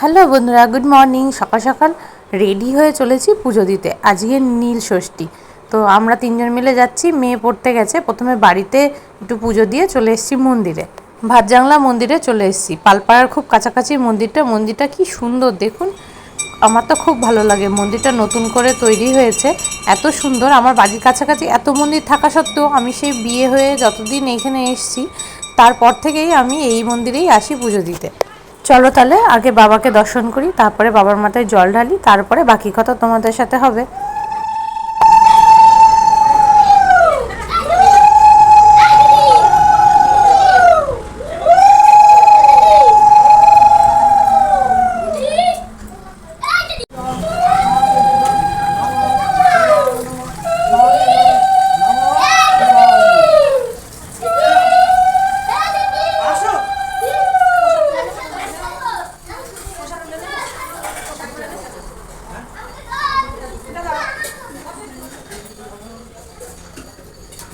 Hello বন্ধুরা, good morning. সকাল সকাল রেডি হয়ে চলেছি পুজো দিতে। আজকে নীল ষষ্ঠী। তো আমরা তিনজন মিলে যাচ্ছি, মেয়ে পড়তে গেছে। প্রথমে বাড়িতে একটু পুজো দিয়ে চলে এসেছি মন্দিরে। ভাতজাংলা মন্দিরে চলে এসেছি। পালপাড়ার খুব কাছাকাছি মন্দিরটা। মন্দিরটা কি সুন্দর, দেখুন। আমার তো খুব ভালো লাগে। মন্দিরটা নতুন করে তৈরি হয়েছে। এত সুন্দর। আমার বাড়ির কাছাকাছি এত মন্দির থাকা সত্ত্বেও আমি সেই বিয়ে হয়ে যতদিন এখানে এসেছি, তারপর থেকেই আমি এই মন্দিরেই আসি পুজো দিতে। চলো তাহলে, আগে বাবাকে দর্শন করি, তারপরে বাবার মাথায় জল ঢালি, তারপরে বাকি কথা তোমাদের সাথে হবে।